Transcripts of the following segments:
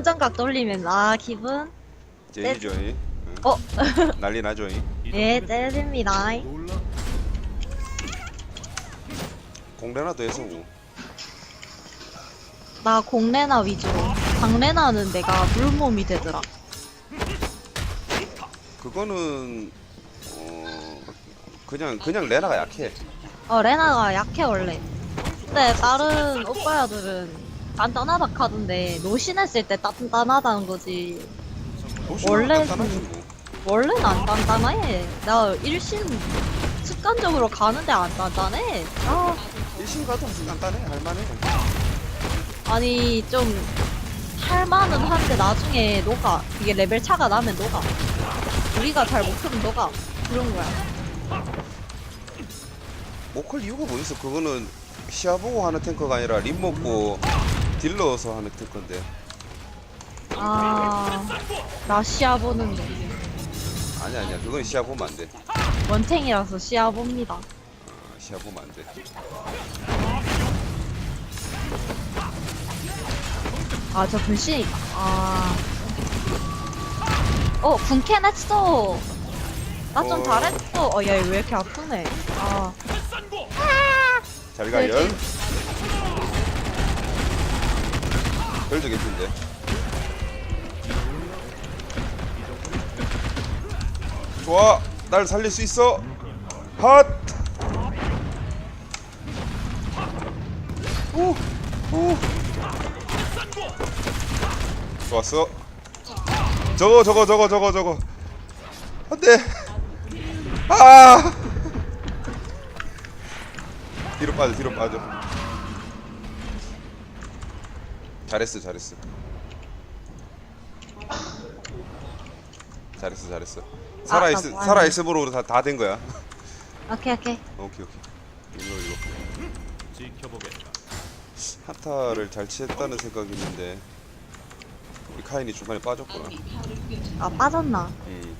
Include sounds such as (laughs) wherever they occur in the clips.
손장각 돌리면 아 기분 제이죠 이. 어? (laughs) 난리 나죠 이. 예 째집니다 공레나도 해서 뭐. 나 공레나 위주로 강레나는 내가 물몸이 되더라 그거는 어 그냥 그냥 레나가 약해. 어 레나가 약해 원래 근데 다른 오빠야들은 단단하다 카던데 노신했을 때 단단하다는 거지. 원래 뭐. 원래는 안 단단해. 나 일신 습관적으로 가는데 안 단단해. 아. 일신 가도 간단해 할만해. 아니 좀 할만은 한데 나중에 녹아. 이게 레벨 차가 나면 녹아. 우리가 잘 못하면 녹아. 그런 거야. 못클 이유가 뭐 있어? 그거는 시야 보고 하는 탱커가 아니라 림 먹고 딜 넣어서 하는 탱커인데. 아나 시야 보는데 아니 아니야. 그건 시야 보면 안 돼. 원탱이라서 시야 봅니다 어, 시야 보면 안 돼. 아 저 불신이 아 어, 군캔 했어. 나 좀 어. 잘했어. 어, 야, 왜 이렇게 아프네. 아, 잘 가연. 별도 개핀데. 좋아. 날 살릴 수 있어. 핫. 오. 오. 좋았어. 저거 저거 저거 저거 저거. 안돼. 아. 뒤로 빠져 뒤로 빠져. 잘했어 잘했어. 잘했어 잘했어. 살아 있 아, 아, 살아 있음으로 다다 된 거야. 오케이, 오케이. 오케이 오케이. 이거 이거. 지켜보겠다. 한타를 잘 치했다는 생각이 있는데 우리 카인이 중간에 빠졌구나. 아, 빠졌나? 음.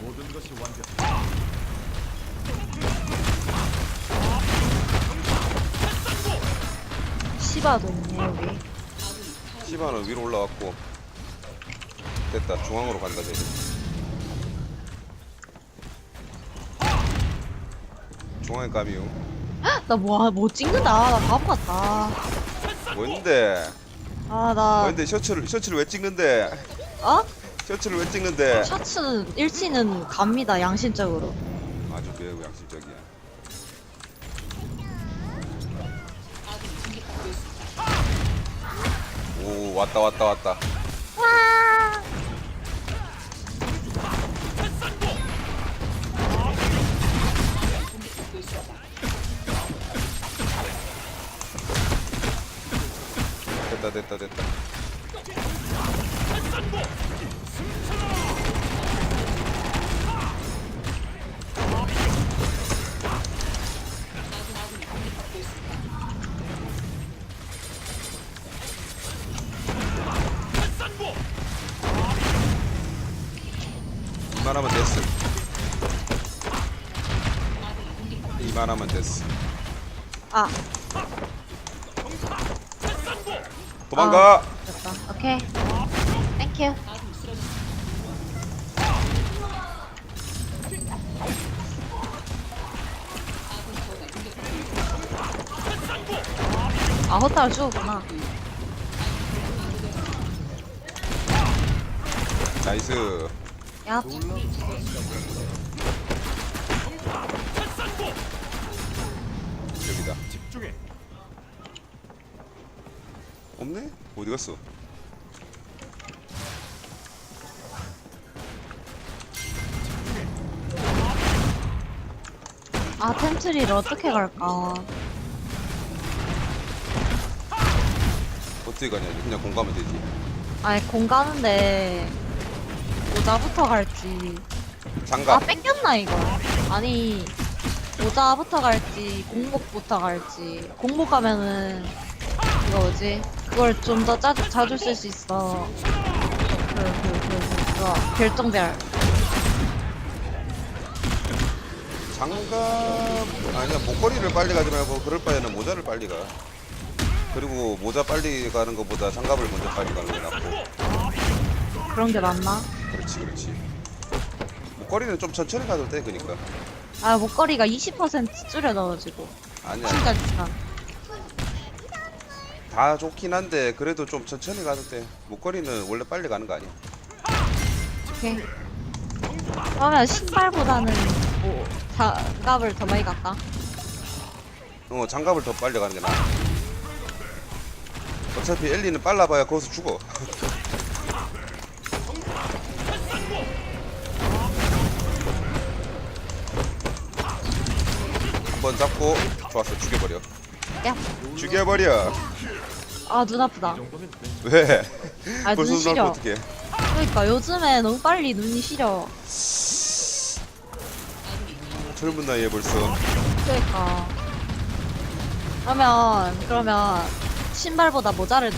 모든 것이 완벽. 시바도 있네, 여기. 시바는 위로 올라왔고 됐다 중앙으로 간다 쟤. 중앙에 까미요. (gasps) 나 뭐, 뭐 찍는다. 나 바보 같다. 뭔데? 아, 나, 뭔데 셔츠를 셔츠를 왜 찍는데? 어? 셔츠를 왜 찍는데? 셔츠는, 일치는 갑니다, 양심적으로. 아주 매우 양심적이야. 오 왔다 왔다 왔다. 와! 됐다 됐다 됐다. 아, 도망가. 됐다. 오케이. 땡큐. 아, 호타를 주우구나. 나이스. 야, 없네? 어디 갔어? 아, 템트리를 어떻게 갈까? 어떻게 가냐? 그냥 공 가면 되지. 아니, 공 가는데, 모자부터 갈지. 아, 장갑. 뺏겼나, 이거? 아니, 모자부터 갈지, 공목부터 갈지. 공목 가면은, 이거 뭐지? 그걸 좀 더 자주 쓸 수 있어. 그, 그, 그, 그, 그거, 결정별. 장갑 아니야 목걸이를 빨리 가지 말고 그럴 바에는 모자를 빨리 가. 그리고 모자 빨리 가는 것보다 장갑을 먼저 빨리 가는 게 낫고. 그런 게 맞나? 그렇지 그렇지. 목걸이는 좀 천천히 가도 돼 그니까. 아 목걸이가 20% 줄여 넣어지고 아니야 진짜 진짜 다 좋긴 한데 그래도 좀 천천히 가도 돼. 목걸이는 원래 빨리 가는 거 아니야. 오케이 그러면 신발보다는 뭐 장갑을 더 많이 갈까? 어 장갑을 더 빨리 가는 게 나아. 어차피 엘리는 빨라봐야 거기서 죽어. (laughs) 한 번 잡고 좋았어 죽여버려. 야. 죽여버려. 아 눈 아프다 정도면 돼. 왜? 아 벌써 눈눈 아프 시려 어떡해? 그러니까 요즘에 너무 빨리 눈이 시려 젊은 나이에 벌써. 그러니까 그러면 그러면 신발보다 모자를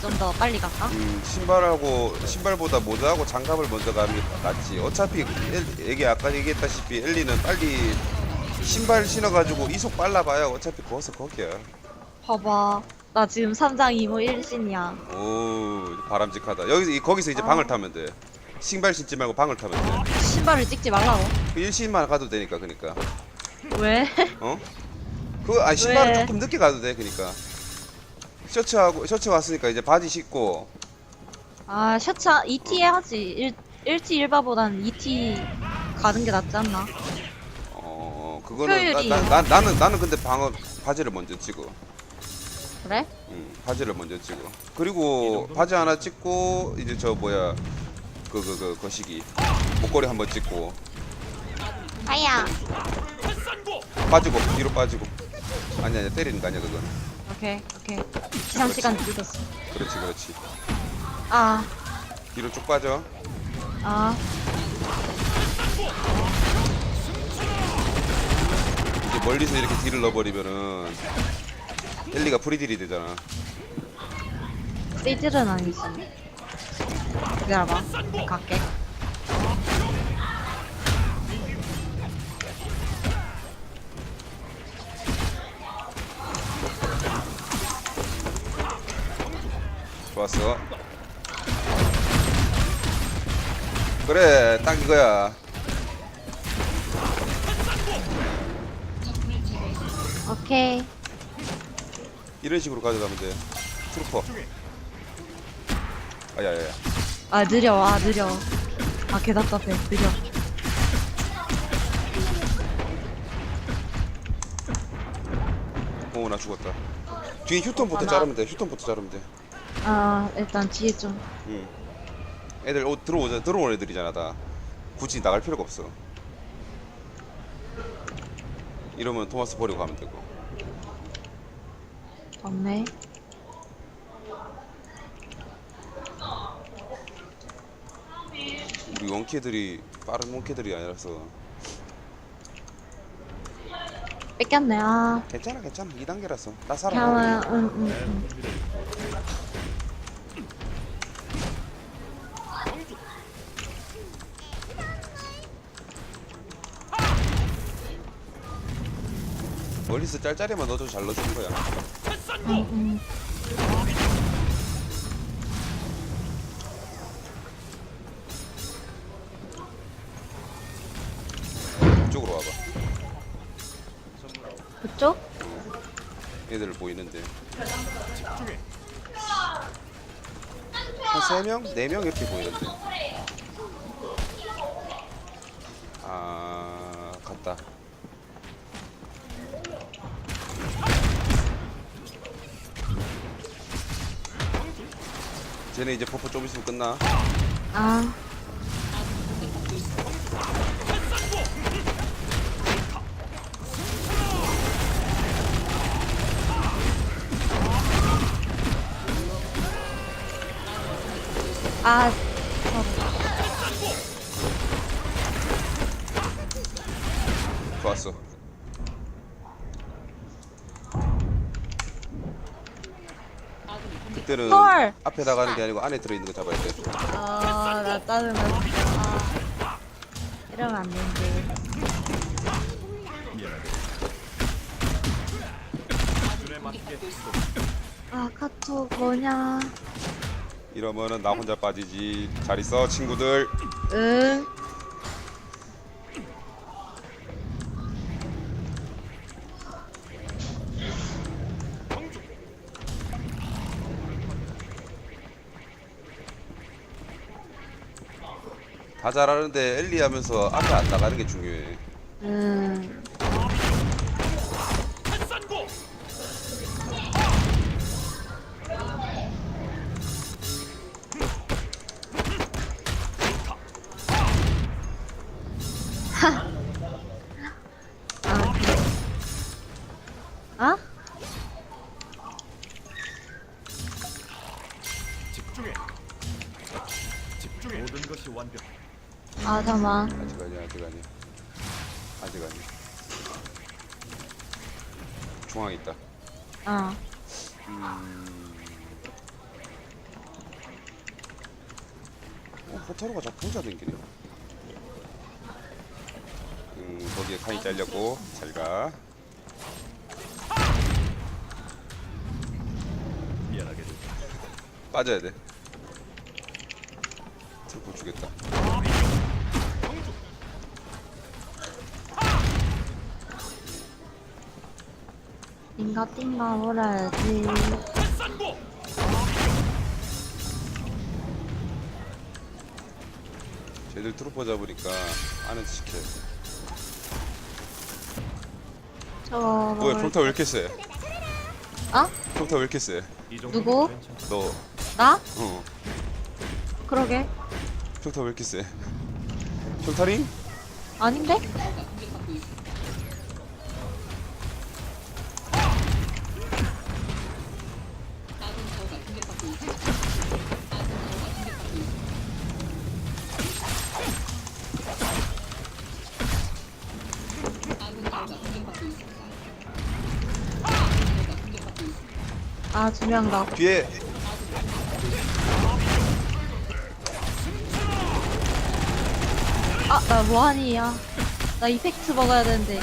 좀 더 빨리 갈까? 음, 신발하고 신발보다 모자하고 장갑을 먼저 가는 게 낫지. 어차피 엘, 얘기 아까 얘기했다시피 엘리는 빨리 신발 신어가지고 이속 빨라봐야 어차피 거기서 거기야. 봐봐 나 지금 3장 이모 1신이야 오 바람직하다. 여기서 이- 거기서 이제 아. 방을 타면 돼. 신발 신지 말고 방을 타면 돼. 신발을 찍지 말라고 그 일신만 가도 되니까 그니까. 왜? 어? 그 아니 신발은 왜? 조금 늦게 가도 돼 그니까. 셔츠하고 셔츠 왔으니까 이제 바지 신고 아 셔츠 ET 하지 1, 1T 1바보단 2T 가는 게 낫지 않나? 어 그거는 나. 나, 나, 나는 나는 근데 방어 바지를 먼저 찍어. 그래? 응, 바지를 먼저 찍어. 그리고 바지 하나 찍고 이제 저 뭐야 그 그 그 거시기 목걸이 한번 찍고 아야 빠지고 뒤로 빠지고 아니 아니 때리는 거 아니야 그건. 오케이 오케이 기상 시간 늦었어 그렇지 그렇지. 아 뒤로 쭉 빠져. 아, 이제 멀리서 이렇게 딜을 넣어버리면은 엘리가 프리딜이 되잖아. 세질은 아니지. 기다려봐. 갈게. 좋았어. 그래 딱 이거야. 오케이. 이런 식으로 가져가면 돼. 트루퍼. 아야야야. 아, 느려. 아, 느려. 아, 개 답답해. 느려. 어, 나 죽었다. 뒤에 휴턴부터 아, 나- 자르면 돼. 휴턴부터 자르면 돼. 아, 일단 뒤에 좀. 응. 애들 어, 들어오자 들어온 애들이잖아 다. 굳이 나갈 필요가 없어. 이러면 토마스 버리고 가면 되고. 없네. 우리 원캐들이 빠른 원캐들이 아니라서 뺏겼네. 아, 괜찮아 괜찮아 2단계라서 나 살아. 그냥, 응, 응, 응. 멀리서 짤짤이만 넣어도 잘 넣어주는 거야. 이쪽으로 와봐. 그쪽? 애들 보이는데. 한 3명? 4명 이렇게 보이는데. 쟤네 이제 버프 좀 있으면 끝나. 아. 아, 늑대는 헐. 앞에 나가는 게 아니고 안에 들어있는 거 잡아야 돼. 아나 따르면 아, 이러면 안 되는데 아 카톡 뭐냐 이러면은 나 혼자 빠지지. 잘 있어, 친구들. 응 잘하는데 엘리 하면서 앞에 안 나가는 게 중요해. 음. 아, 그 아, 잠깐만. 아직 아니야 아직 아니야. 아직 아니야. 중앙에 있다. 어. 어, 호타루가 자꾸 혼자 댕기네. 음, 거기에 칸이 잘렸고 잘 가. 미안하게 도 빠져야 돼. 트루프 주겠다. 띵가 띵가 몰아야지. 쟤들 트루퍼 잡으니까 안에서 지켜야 돼. 저거 뭐야 평타 왜 이렇게 세? 어? 평타 왜 이렇게 세? 누구? 너 나? 어. 그러게. 평타 왜 이렇게 세? 평타링? 아닌데? 아, 두명 더. 뒤에 아, 나 뭐하니 야. 나 이펙트 먹어야 되는데.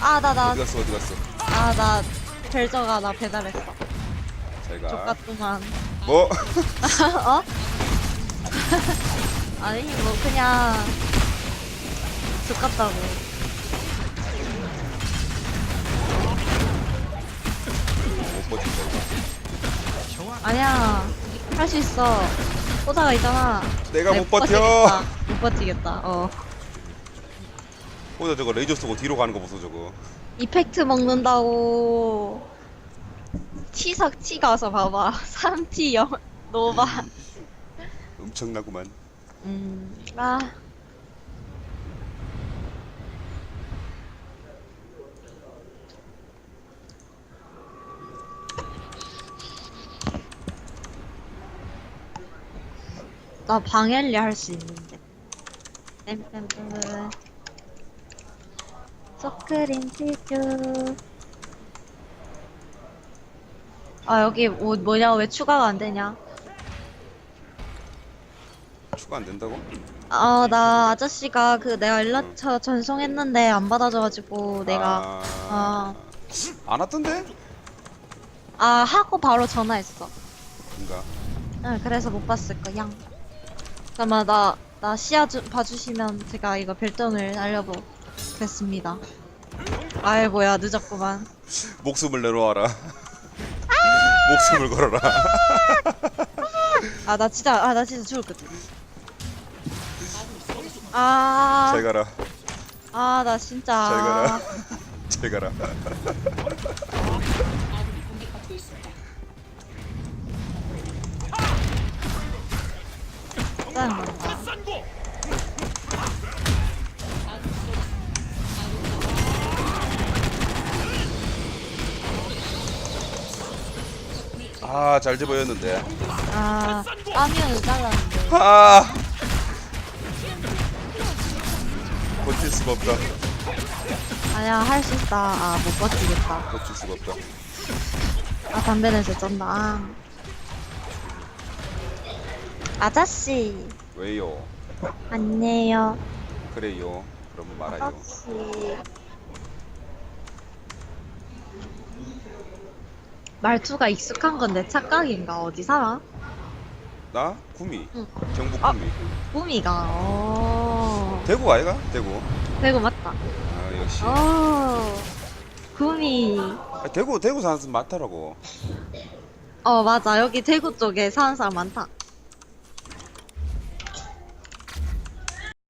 아, 나, 나, 어디 갔어 어디 갔어? 아, 나, 벨저가 나 배달했어. 잘 가. 족같구만. 뭐? 어? (laughs) (laughs) 아니, 뭐, 그냥, 족같다고. 못 버틴다 이거. 아니야, 할 수 있어. 호다가 있잖아. 내가 아니, 못 버텨. 버티겠다. 못 버티겠다, 어. 호자 저거 레이저 쏘고 뒤로 가는 거 보소 저거. 이펙트 먹는다고. 치석 치 가서 봐봐. (laughs) 3T 영, 노바. (laughs) 엄청나구만. 음, 아. 나 방엘리 할 수 있는데. 땜땜땜. 소크림 치즈. 아, 여기 뭐, 뭐냐, 왜 추가가 안 되냐? 안 된다고? 아, 나 아저씨가 그 내가 연락처 전송했는데 안 받아줘가지고 내가 아... 안 왔던데? 아 하고 바로 전화했어. 뭔가 응, 그래서 못 봤을 거야. 잠깐만 나, 나 시야 좀 봐주시면 제가 이거 별점을 알려보겠습니다. 아이고야 늦었구만. 목숨을 내놓아라. (laughs) 목숨을 걸어라. 아 나 진짜 아 나 진짜 죽을 것 같아. 아, 잘 가라. 아 나 진짜. 잘 가라. (laughs) 잘 가라. 짜증난다. 아, 잘 집어였는데. 아, 까미언을 잘랐는데. 아! 없다. 아야, 할 수 있다. 아, 못 버티겠다. 버틸 수가 없다. 아, 담배 냄새 쩐다. 아. 아저씨 왜요? 안내요 그래요. 그럼 말아요. 아저씨 말투가 익숙한 건내 착각인가 어디 살아? 나 구미. 응. 경북 아. 구미. 꿈이가 어 대구 아이가? 대구. 대구 맞다 아 역시. 어 구미 아, 대구 대구 사는 사람 많더라고. 어 맞아 여기 대구 쪽에 사는 사람 많다